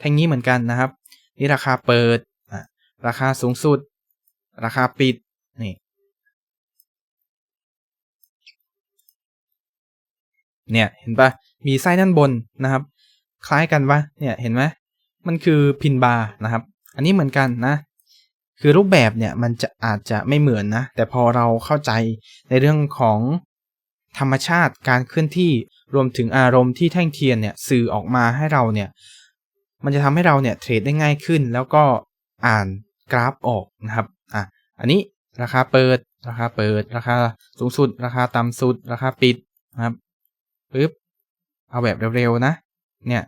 แท่งนี้เหมือนกันนะครับ นี่ราคาเปิด ราคาสูงสุด ราคาปิด นี่ เนี่ย เห็นปะมีไส้ด้านบนนะครับ คล้ายกันปะเนี่ย เห็นไหมมันคือพินบาร์นะครับ อันนี้เหมือนกันนะ คือรูปแบบเนี่ยมันจะอาจจะไม่เหมือนนะ แต่พอเราเข้าใจในเรื่องของธรรมชาติการเคลื่อนที่รวมถึงอารมณ์ที่แท่งเทียนเนี่ยสื่อออกมาให้เราเนี่ย มันจะทำให้เราเนี่ยเทรดได้ง่ายขึ้น แล้วก็อ่านกราฟออกนะครับอะอันนี้ราคาเปิดราคาเปิด ราคาสูงสุด ราคาต่ำสุด ราคาปิดนะครับปึ๊บเอาแบบเร็วๆนะ เนี่ย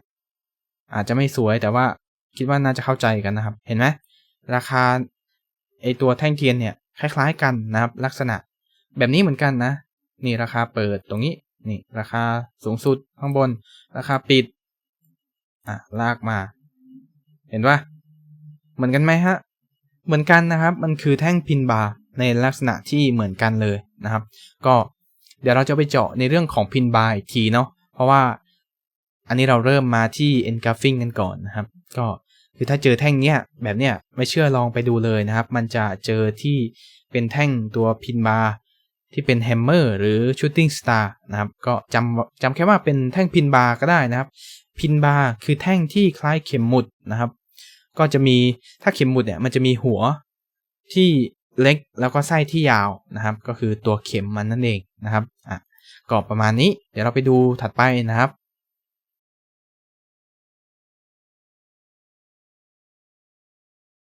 อาจจะไม่สวยแต่ว่าคิดว่าน่าจะเข้าใจกันนะครับ เห็นไหมราคาไอตัวแท่งเทียนเนี่ยคล้ายๆกันนะครับ ลักษณะแบบนี้เหมือนกันนะ นี่ราคาเปิดตรงนี้นี่ราคาสูงสุดข้างบน ราคาปิด อะลากมา เห็นว่าเหมือนกันไหมฮะ เหมือนกันนะครับ มันคือแท่งพินบาร์ในลักษณะที่เหมือนกันเลยนะครับ ก็เดี๋ยวเราจะไปเจาะในเรื่องของพินบาร์อีกทีเนาะ เพราะว่าอันนี้เราเริ่มมาที่ engulfing กันก่อนนะครับ ก็คือถ้าเจอแท่งเนี้ยแบบเนี้ยไม่เชื่อลองไปดูเลยนะครับ มันจะเจอที่เป็นแท่งตัวพินบาร์ ที่เป็นแฮมเมอร์หรือชูตติ้งสตาร์นะครับ ก็จำจำแค่ว่าเป็นแท่งพินบาร์ก็ได้นะครับ พินบาร์คือแท่งที่คล้ายเข็มหมุดนะครับ ก็จะมีถ้าเข็มหมุดเนี่ยมันจะมีหัวที่เล็กแล้วก็ไส้ที่ยาวนะครับ ก็คือตัวเข็มมันนั่นเองนะครับอะก็ประมาณนี้ เดี๋ยวเราไปดูถัดไปนะครับ